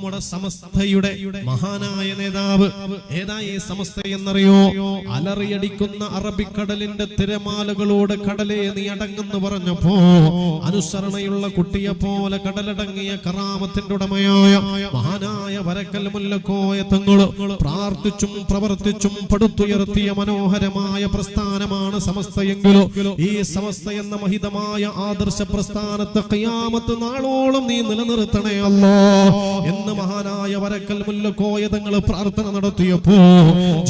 നമ്മുടെ സമസ്തയുടെ മഹാനായ നേതാവ് ഏതാ ഈ സമസ്ത എന്നറിയോ? അലറിയടിക്കുന്ന അറബിക്കടലിന്റെ തിരമാലകളോട് കടലേ നീ അടങ്ങെന്ന് പറഞ്ഞപ്പോ അനുസരണയുള്ള കുട്ടിയെ പോലെ കടലടങ്ങിയ കറാമത്തിന്റെ ഉടമയായ മഹാനായ വരക്കൽ മുല്ലക്കോയ തങ്ങൾ പ്രാർത്ഥിച്ചും പ്രവർത്തിച്ചും പടുത്തുയർത്തിയ മനോഹരമായ പ്രസ്ഥാനമാണ് സമസ്തയെങ്കിലോ. ഈ സമസ്ത എന്ന മഹിതമായ ആദർശ പ്രസ്ഥാനത്തെ കയ്യാമത്ത് നാളോളം നീ നിലനിർത്തണേ അല്ലോ. എന്ന് മഹാനായ വരക്കൽ മുല്ലക്കോയ തങ്ങൾ പ്രാർത്ഥന നടത്തിയപ്പോ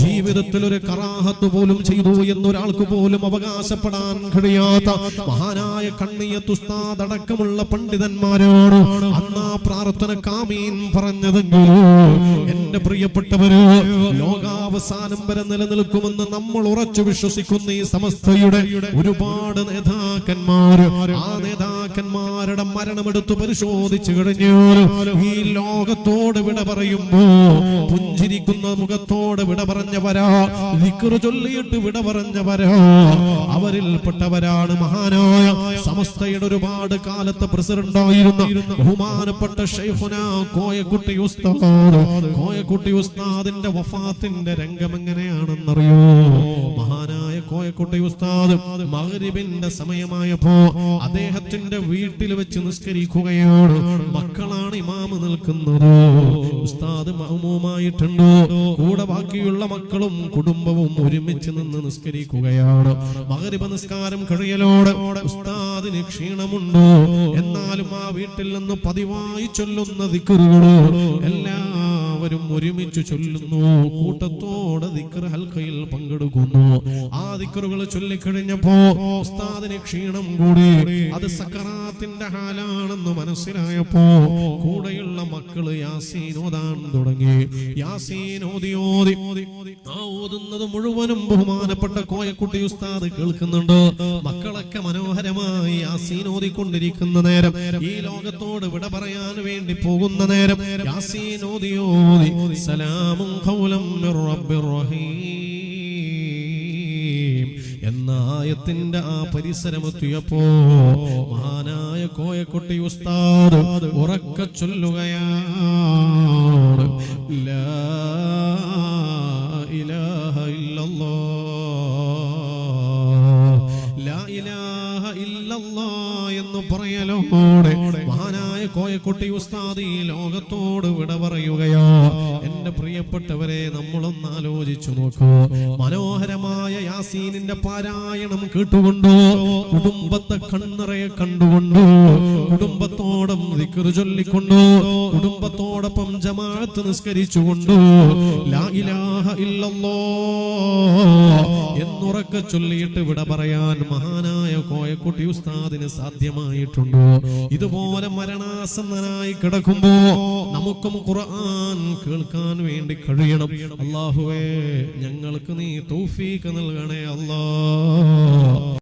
ജീവിതത്തിൽ ഒരു കറാഹത്ത് പോലും ചെയ്തു എന്നൊരാൾക്ക് പോലും അവകാശപ്പെടാൻ കഴിയാത്ത മഹാനായ കണ്ണിയത്തുസ്താദ് അടക്കമുള്ള പണ്ഡിതന്മാരോട് അന്ന് ആ പ്രാർത്ഥന കാമീൻ പറഞ്ഞതെങ്കിലോ എന്റെ പ്രിയപ്പെട്ടവര് ലോകാവസാനം വരെ നിലനിൽക്കുമെന്ന് നമ്മൾ ഉറച്ചു വിശ്വസിക്കുന്ന ഈ സമസ്തയുടെ ഒരുപാട് നേതാക്കന്മാർ ആ നേതാക്കന്മാരുടെ മരണമെടുത്ത് പരിശോധിച്ചു കഴിഞ്ഞു ഈ ലോകത്തോട് വിട പറയുമ്പോ പുഞ്ചിരിക്കുന്ന മുഖത്തോട് വിട പറഞ്ഞവരാ ദിക്റ് ചൊല്ലിയിട്ട് വിട പറഞ്ഞവരാ. അവരിൽപ്പെട്ടവരാണ് മഹാനായ സമസ്തയുടെ ഒരുപാട് കാലത്തെ പ്രസിഡന്റായിരുന്ന ബഹുമാനപ്പെട്ട ഷെയ്ഫുന കോയക്കുട്ടി ഉസ്താദ്. കോയക്കുട്ടി ഉസ്താദിന്റെ വഫാത്തിന്റെ രംഗം എങ്ങനെയാണെന്നറിയോ? മഹാനായ കോയക്കുട്ടി ഉസ്താദ് മഗ്രിബിന്റെ സമയമായപ്പോ അദ്ദേഹത്തിന്റെ വീട്ടിൽ വെച്ച് നിസ്കരിക്കുകയാണ്. മക്കളാണ് ഇമാമ് നിൽക്കുന്നത് ഉസ്താദ് മഹമൂമായിട്ടുണ്ടോ കൂടെ ബാക്കിയുള്ള മക്കളും കുടുംബവും ഒരുമിച്ച് നിന്ന് നിസ്കരിക്കുകയാണ്. മകരിപ നിസ്കാരം കഴിയലോട് ഉസ്താദിന് ക്ഷീണമുണ്ടോ? എന്നാലും ആ വീട്ടിൽ നിന്ന് പതിവായി ചൊല്ലുന്ന ദിക്കറുകളോ എല്ലാവരും ഒരുമിച്ച് ചൊല്ലുന്നു. കൂട്ടത്തോടെ ദിക്കർ ഹൽക്കയിൽ പങ്കെടുക്കുന്നു. ആ ദിക്കറുകൾ ചൊല്ലിക്കഴിഞ്ഞപ്പോ ഉസ്താദിന് ക്ഷീണം കൂടി. അത് സക്കറാത്തിന്റെ ഹാലാണെന്ന് മനസ്സിലായപ്പോ കൂടെയുള്ള മക്കൾ യാസീനോദാൻ തുടങ്ങി. യാസീനോദിയോദി ആ ഓതുന്നത് മുഴുവനും ബഹുമാനപ്പെട്ട കോയക്കുട്ടി ഉസ്താദ് കേൾക്കുന്നുണ്ട്. മക്കളൊക്കെ മനോഹരമായി യാസീനോദിക്കൊണ്ടിരിക്കുന്ന നേരം ഈ ലോകത്തോട് വിട പറയാൻ വേണ്ടി പോകുന്ന നേരം യാസീൻ ഓതി സലാമും ഖൗലം മിർ റബ്ബിർ റഹീം. എന്ന ആയത്തിന്റെ ആ പരിസരമെത്തിയപ്പോ മഹാനായ കോയക്കുട്ടി ഉസ്താദ് ഉറക്ക ചൊല്ലുകയാണ്. ലാ എന്ന് പറയലോടെ മഹാനായ കോയക്കുട്ടി ഉസ്താദ് ഈ ലോകത്തോട് വിട പറയുകയോ. എന്റെ പ്രിയപ്പെട്ടവരെ നമ്മളൊന്ന് ആലോചിച്ചു നോക്കൂ. മനോഹരമായ യാസീനിന്റെ പാരായണം കേട്ടുകൊണ്ടോ? കുടുംബത്തെ കണ്ണറയെ കണ്ടുകൊണ്ടോ? കുടുംബത്തോടം ചൊല്ലിക്കൊണ്ടോ? കുടുംബത്തോടൊപ്പം ജമാഅത്ത് നിസ്കരിച്ചുകൊണ്ടോ? ലാ ഇലാഹ ഇല്ലല്ലാഹ് എന്നുറക്കെ ചൊല്ലിയിട്ട് വിട പറയാൻ മഹാനായ കോയക്കുട്ടി ഉസ്താദിന് സാധ്യമായിട്ടുണ്ടോ? ഇതുപോലെ മരണാസന്നനായി കിടക്കുമ്പോ നമുക്കും ഖുർആൻ കേൾക്കാൻ വേണ്ടി കഴിയണം. അള്ളാഹുവേ ഞങ്ങൾക്ക് നീ തൗഫീക്ക് നൽകണേ അല്ലാ.